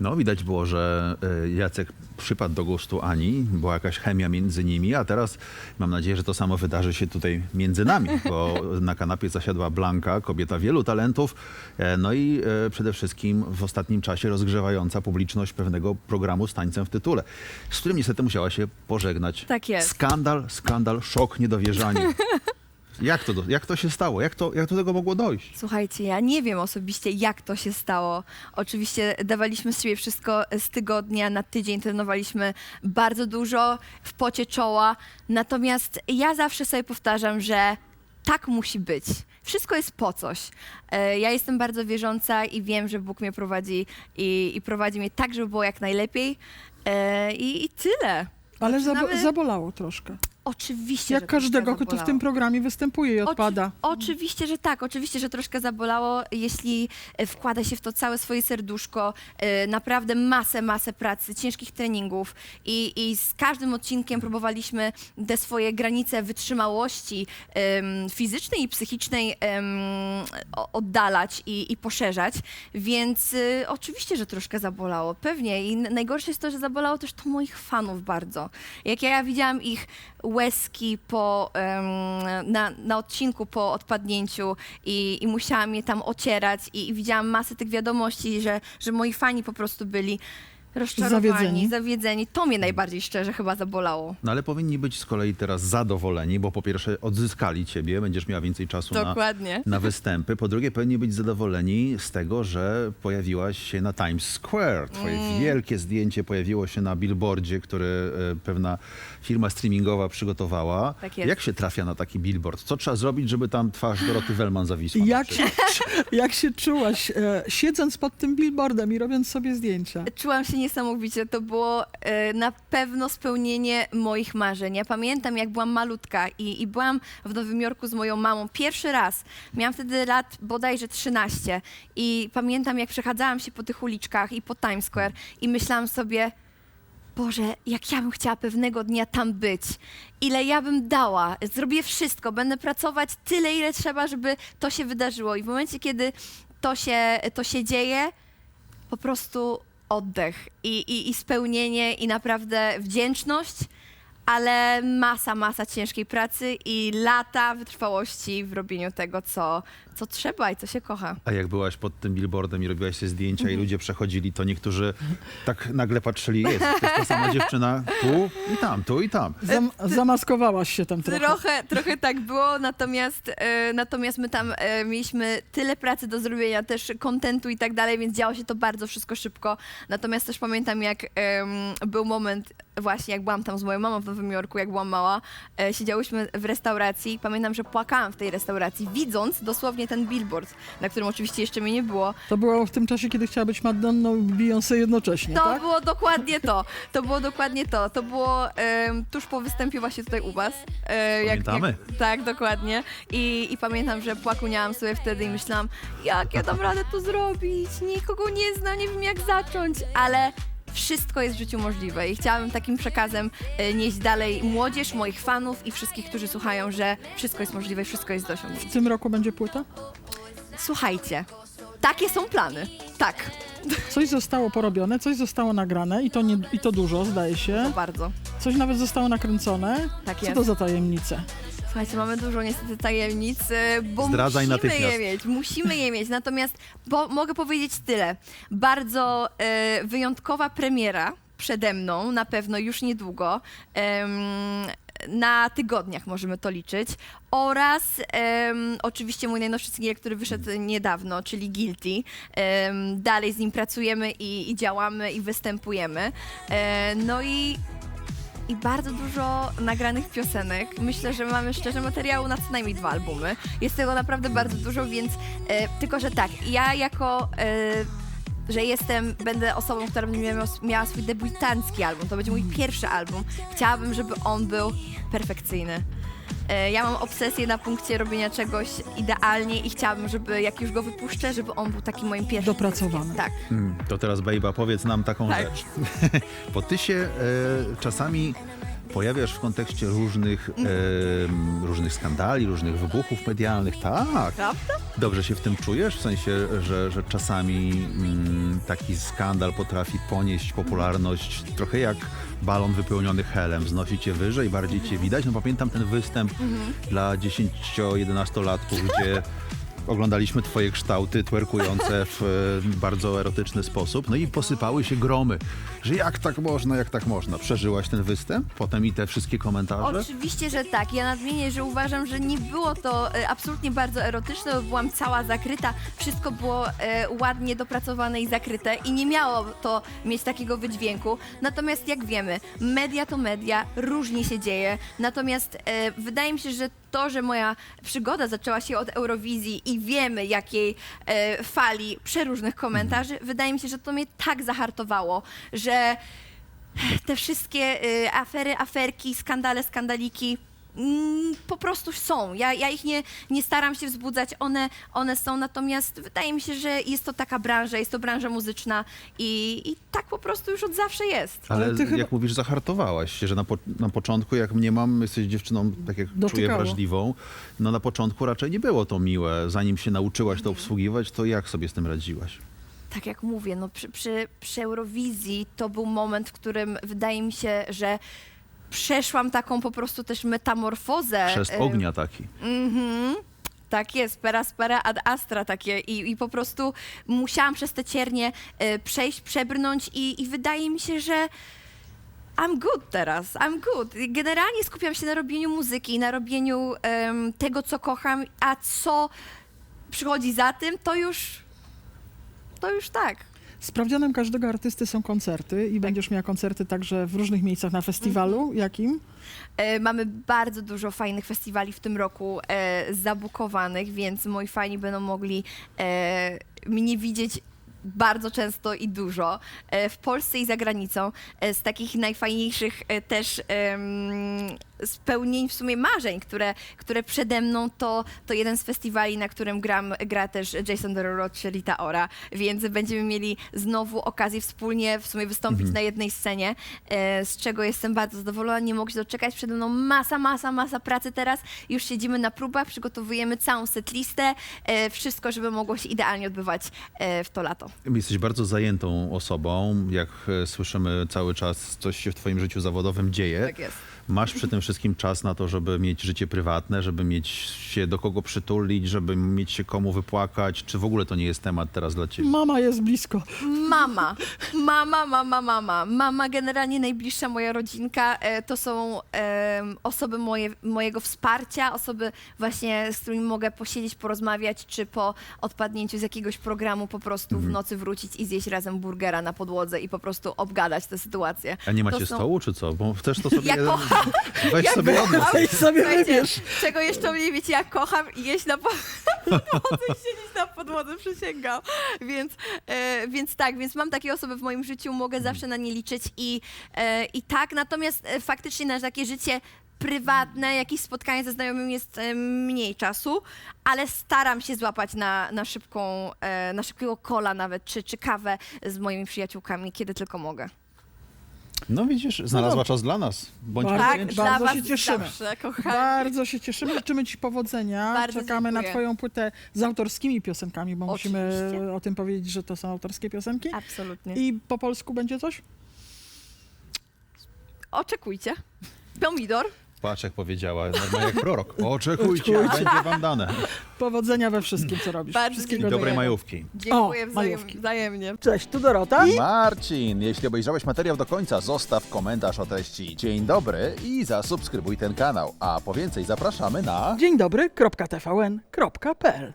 No, widać było, że e, Jacek przypadł do gustu Ani, była jakaś chemia między nimi, a teraz mam nadzieję, że to samo wydarzy się tutaj między nami, bo na kanapie zasiadła Blanka, kobieta wielu talentów, e, no i e, przede wszystkim w ostatnim czasie rozgrzewająca publiczność pewnego programu z tańcem w tytule, z którym niestety musiała się pożegnać. Tak jest. Skandal, skandal, szok, niedowierzanie. Jak to, do- jak to się stało? Jak to, jak do tego mogło dojść? Słuchajcie, ja nie wiem osobiście, jak to się stało. Oczywiście dawaliśmy z siebie wszystko z tygodnia na tydzień, trenowaliśmy bardzo dużo w pocie czoła. Natomiast ja zawsze sobie powtarzam, że tak musi być. Wszystko jest po coś. E, Ja jestem bardzo wierząca i wiem, że Bóg mnie prowadzi i, i prowadzi mnie tak, żeby było jak najlepiej. E, I, i tyle. Ale zabo- Zaczynamy- zabolało troszkę. Oczywiście. Jak troszkę każdego, kto w zabolało. tym programie występuje i Oczy- odpada. Oczywiście, że tak. Oczywiście, że troszkę zabolało, jeśli e, wkłada się w to całe swoje serduszko, e, naprawdę masę, masę pracy, ciężkich treningów i, i z każdym odcinkiem próbowaliśmy te swoje granice wytrzymałości em, fizycznej i psychicznej em, o- oddalać i, i poszerzać, więc e, oczywiście, że troszkę zabolało, pewnie. I n- najgorsze jest to, że zabolało też to moich fanów bardzo. Jak ja widziałam ich łezki po, na, na odcinku po odpadnięciu i, i musiałam je tam ocierać i, i widziałam masę tych wiadomości, że, że moi fani po prostu byli rozczarowani, Zawiedzeni. zawiedzeni. To mnie najbardziej szczerze chyba zabolało. No ale powinni być z kolei teraz zadowoleni, bo po pierwsze odzyskali ciebie, będziesz miała więcej czasu na, Dokładnie. na występy. Po drugie, powinni być zadowoleni z tego, że pojawiłaś się na Times Square. Twoje Mm. wielkie zdjęcie pojawiło się na billboardzie, który e, pewna firma streamingowa przygotowała. Tak jest. Jak się trafia na taki billboard? Co trzeba zrobić, żeby tam twarz Doroty Wellman zawisła? na Jak przykład? się, jak się czułaś, e, siedząc pod tym billboardem i robiąc sobie zdjęcia? Czułam się niesamowicie. To było e, na pewno spełnienie moich marzeń. Ja pamiętam, jak byłam malutka i, i byłam w Nowym Jorku z moją mamą pierwszy raz. Miałam wtedy lat bodajże 13 i pamiętam, jak przechadzałam się po tych uliczkach i po Times Square i myślałam sobie, Boże, jak ja bym chciała pewnego dnia tam być. Ile ja bym dała. Zrobię wszystko. Będę pracować tyle, ile trzeba, żeby to się wydarzyło. I w momencie, kiedy to się, to się dzieje, po prostu oddech i, i, i spełnienie i naprawdę wdzięczność, ale masa, masa ciężkiej pracy i lata wytrwałości w robieniu tego, co, co trzeba i co się kocha. A jak byłaś pod tym billboardem i robiłaś sobie zdjęcia Mhm. i ludzie przechodzili, to niektórzy tak nagle patrzyli, jest, to jest ta sama dziewczyna tu i tam, tu i tam. Zam, zamaskowałaś się tam trochę. Trochę, trochę tak było, natomiast, e, natomiast my tam e, mieliśmy tyle pracy do zrobienia, też kontentu i tak dalej, więc działo się to bardzo wszystko szybko. Natomiast też pamiętam, jak em, był moment, właśnie jak byłam tam z moją mamą w Nowym Jorku, jak byłam mała, e, siedziałyśmy w restauracji. Pamiętam, że płakałam w tej restauracji, widząc dosłownie ten billboard, na którym oczywiście jeszcze mnie nie było. To było w tym czasie, kiedy chciała być Madonną i Beyoncé jednocześnie, To tak? było dokładnie to. To było dokładnie to. To było em, tuż po występie właśnie tutaj u was. E, Pamiętamy. tak, dokładnie. I, I pamiętam, że płakuniałam sobie wtedy i myślałam, jak ja dam radę to zrobić? Nikogo nie znam, nie wiem jak zacząć, ale wszystko jest w życiu możliwe i chciałabym takim przekazem e, nieść dalej młodzież, moich fanów i wszystkich, którzy słuchają, że wszystko jest możliwe i wszystko jest do osiągnięcia. W tym roku będzie płyta? Słuchajcie, takie są plany. Tak, Coś zostało porobione, coś zostało nagrane i to, nie, i to dużo, zdaje się. to bardzo. Coś nawet zostało nakręcone. Tak Co jest. to za tajemnice? Słuchajcie, mamy dużo niestety tajemnic, bo Zdradzaj musimy natychmiast. je mieć, musimy je mieć. Natomiast bo, mogę powiedzieć tyle. Bardzo y, wyjątkowa premiera przede mną, na pewno już niedługo. Em, na tygodniach możemy to liczyć. Oraz em, oczywiście mój najnowszy singiel, który wyszedł niedawno, czyli Guilty. Em, dalej z nim pracujemy i, i działamy i występujemy. E, no i i bardzo dużo nagranych piosenek. Myślę, że mamy szczerze materiału na co najmniej dwa albumy. Jest tego naprawdę bardzo dużo, więc e, tylko, że tak, ja jako. E, że jestem, będę osobą, która będzie miała, miała swój debiutancki album. To będzie mój pierwszy album. Chciałabym, żeby on był perfekcyjny. E, Ja mam obsesję na punkcie robienia czegoś idealnie i chciałabym, żeby jak już go wypuszczę, żeby on był takim moim pierwszym. Dopracowany. Tak. Mm, To teraz, Bejba, powiedz nam taką Tak. rzecz. Bo ty się e, czasami pojawiasz w kontekście różnych, em, różnych skandali, różnych wybuchów medialnych. Tak. Prawda? Dobrze się w tym czujesz? W sensie, że, że czasami mm, taki skandal potrafi ponieść popularność trochę jak balon wypełniony helem, wznosi cię wyżej, bardziej cię widać. No pamiętam ten występ dla 10-11-latków, gdzie oglądaliśmy twoje kształty twerkujące w e, bardzo erotyczny sposób, no i posypały się gromy, że jak tak można, jak tak można. Przeżyłaś ten występ? Potem i te wszystkie komentarze? Oczywiście, że tak. Ja nadmienię, że uważam, że nie było to e, absolutnie bardzo erotyczne, bo byłam cała zakryta. Wszystko było e, ładnie dopracowane i zakryte i nie miało to mieć takiego wydźwięku. Natomiast jak wiemy, media to media, różnie się dzieje. Natomiast wydaje mi się, że to, że moja przygoda zaczęła się od Eurowizji i wiemy jakiej e, fali przeróżnych komentarzy, wydaje mi się, że to mnie tak zahartowało, że te wszystkie y, afery, aferki, skandale, skandaliki mm, po prostu są. Ja, ja ich nie, nie staram się wzbudzać, one, one są, natomiast wydaje mi się, że jest to taka branża, jest to branża muzyczna i, i tak po prostu już od zawsze jest. Ale, Ale ty chyba- jak mówisz, zahartowałaś się, że na, po, na początku, jak mnie mam, jesteś dziewczyną, tak jak czuję, Dotykało. wrażliwą, no na początku raczej nie było to miłe. Zanim się nauczyłaś to obsługiwać, to jak sobie z tym radziłaś? tak jak mówię, no przy, przy, przy Eurowizji to był moment, w którym wydaje mi się, że przeszłam taką po prostu też metamorfozę. Przez y, ognia taki. Mhm. Tak jest, pera spera ad astra takie I, i po prostu musiałam przez te ciernie e, przejść, przebrnąć i, i wydaje mi się, że I'm good teraz, I'm good. Generalnie skupiam się na robieniu muzyki, na robieniu em, tego, co kocham, a co przychodzi za tym, to już, to już tak. Sprawdzianem każdego artysty są koncerty i będziesz miała koncerty także w różnych miejscach na festiwalu. Mhm. Jakim? E, Mamy bardzo dużo fajnych festiwali w tym roku e, zabukowanych, więc moi fani będą mogli e, mnie widzieć bardzo często i dużo e, w Polsce i za granicą. E, z takich najfajniejszych e, też em, spełnień w sumie marzeń, które, które przede mną to, to jeden z festiwali, na którym gram, gra też Jason Derulo czy Rita Ora, więc będziemy mieli znowu okazję wspólnie w sumie wystąpić na jednej scenie, e, z czego jestem bardzo zadowolona, nie mogę się doczekać, przede mną masa, masa, masa pracy teraz, już siedzimy na próbach, przygotowujemy całą setlistę, e, wszystko, żeby mogło się idealnie odbywać e, w to lato. Jesteś bardzo zajętą osobą. Jak e, słyszymy cały czas, coś się w twoim życiu zawodowym dzieje. Tak jest. Masz przy tym wszystkim czas na to, żeby mieć życie prywatne, żeby mieć się do kogo przytulić, żeby mieć się komu wypłakać? Czy w ogóle to nie jest temat teraz dla ciebie? Mama jest blisko. Mama, mama, mama, mama. Mama, generalnie najbliższa moja rodzinka, e, to są osoby moje, mojego wsparcia, osoby właśnie, z którymi mogę posiedzieć, porozmawiać, czy po odpadnięciu z jakiegoś programu po prostu w nocy wrócić i zjeść razem burgera na podłodze i po prostu obgadać tę sytuację. A nie macie To są- stołu, czy co? Bo chcesz to sobie... Ja jeden- kocham- Weź sobie kocham-. Weź sobie Słuchajcie, wybierz. czego jeszcze mniej wiecie, ja kocham jeść na po- podłodze i siedzieć na podłodze, przysięgam. Więc, e, więc tak, więc mam takie osoby w moim życiu, mogę zawsze na nie liczyć i, e, i tak, natomiast e, faktycznie na takie życie prywatne, jakieś spotkanie ze znajomymi jest e, mniej czasu, ale staram się złapać na, na szybką, e, na szybkiego kola nawet, czy, czy kawę z moimi przyjaciółkami, kiedy tylko mogę. No widzisz, znalazła dobrze. czas dla nas. Bądź Bardzo Tak, dla Bardzo was się cieszymy. zawsze, kochani. Bardzo się cieszymy, życzymy Ci powodzenia. Bardzo Czekamy na dziękuję. Twoją płytę z autorskimi piosenkami, bo musimy Oczywiście. o tym powiedzieć, że to są autorskie piosenki. Absolutnie. I po polsku będzie coś? Oczekujcie. Pomidor. Patrz, jak powiedziała, normalnie jak prorok. Oczekujcie, Oczekujcie. będzie wam dane. Powodzenia we wszystkim, co robisz. Bardzo I Wszystkiego dziękuję. dobrej dobrego. majówki. Dziękuję O, wzajem, majówki. wzajemnie. Cześć, tu Dorota. Marcin, jeśli obejrzałeś materiał do końca, zostaw komentarz o treści. Dzień dobry i zasubskrybuj ten kanał. A po więcej zapraszamy na... Dzień dobry, kropka TVN, kropka PL.